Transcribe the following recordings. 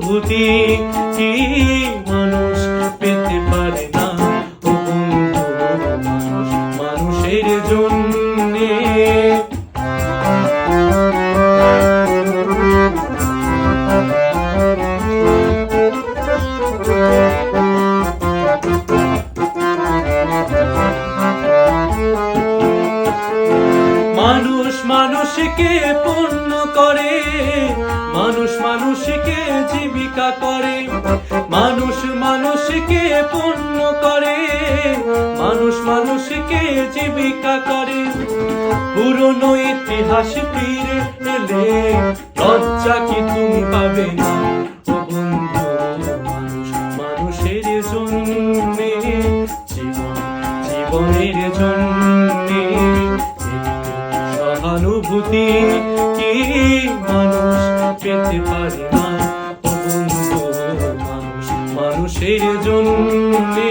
সহানুভূতি কি মানুষ পেতে পারে না। মানুষের জন্যে মানুষকে পূর্ণ করে, মানুষ মানুষকে জীবিকা করে, মানুষ মানুষকে পূর্ণ করে, মানুষ মানুষকে জীবিকা করে। পুরনো ইতিহাস ফিরে এলে লজ্জা কি তুমি পাবে না? জীবনের জন্যে সহানুভূতি কি মানুষ পেতে পারে না? মানুষ মানুষের জন্যে।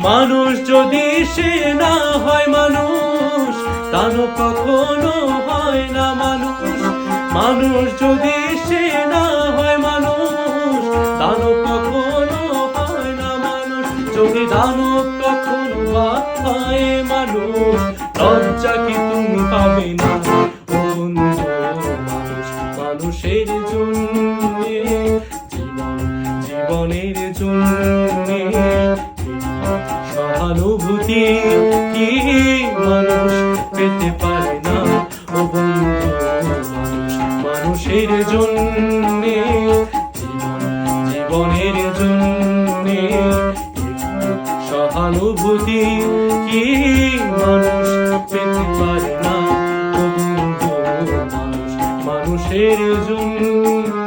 মানুষ যদি সে না হয় মানুষ তানো কখনো হয় না মানুষ। মানুষ যদি সে না হয় মানুষ তানো কখনো হয় না মানুষ। যদি দানব কখনো হয় মানুষ, লজ্জা কি তুমি পাবে না? মানুষের জন্যে, জীবন, জীবনের জন্যে। সহানুভূতি কি মানুষ পেতে পারে না? ও মানুষ, মানুষের জন্যে, জীবন, জীবনের জন্যে, সহানুভূতি, কি মানুষ পেতে পারে না? মানুষের জন্যে।